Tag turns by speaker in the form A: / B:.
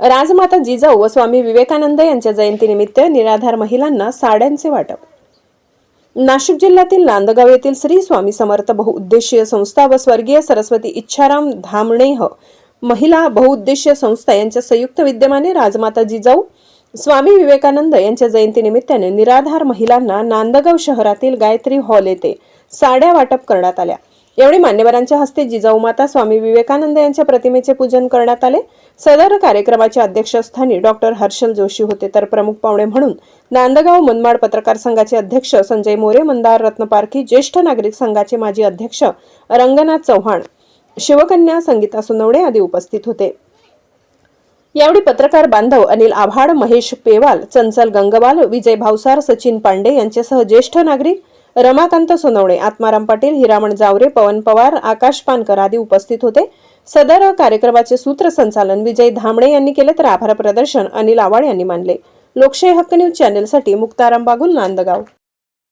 A: राजमाता जिजाऊ व स्वामी विवेकानंद यांच्या जयंतीनिमित्त निराधार महिलांना साड्यांचे वाटप. नाशिक जिल्ह्यातील नांदगाव येथील श्री स्वामी समर्थ बहुउद्देशीय संस्था व स्वर्गीय सरस्वती इच्छाराम धामणेह महिला बहुउद्देशीय संस्था यांच्या संयुक्त विद्यमाने राजमाता जिजाऊ स्वामी विवेकानंद यांच्या जयंतीनिमित्ताने निराधार महिलांना नांदगाव शहरातील गायत्री हॉल येथे साड्या वाटप करण्यात आल्या. यावेळी मान्यवरांच्या हस्ते जिजाऊमाता स्वामी विवेकानंद यांच्या प्रतिमेचे पूजन करण्यात आले. सदर कार्यक्रमाच्या अध्यक्षस्थानी डॉक्टर हर्षल जोशी होते तर प्रमुख पाहुणे म्हणून नांदगाव मनमाड पत्रकार संघाचे अध्यक्ष संजय मोरे मंदार रत्नपारखी ज्येष्ठ नागरिक संघाचे माजी अध्यक्ष रंगनाथ चव्हाण शिवकन्या संगीता सुनवणे आदी उपस्थित होते. यावेळी पत्रकार बांधव अनिल आव्हाड महेश पेवाल चंचल गंगवाल विजय भावसार सचिन पांडे यांच्यासह ज्येष्ठ नागरिक रमाकांत सोनवणे आत्माराम पाटील हिरामण जावरे पवन पवार आकाश पानकर आदी उपस्थित होते. सदर कार्यक्रमाचे सूत्रसंचालन विजय धामणे यांनी केले तर आभार प्रदर्शन अनिल आवाड यांनी मानले. लोकशाही हक्क न्यूज चॅनेलसाठी मुक्ताराम बागुल नांदगाव.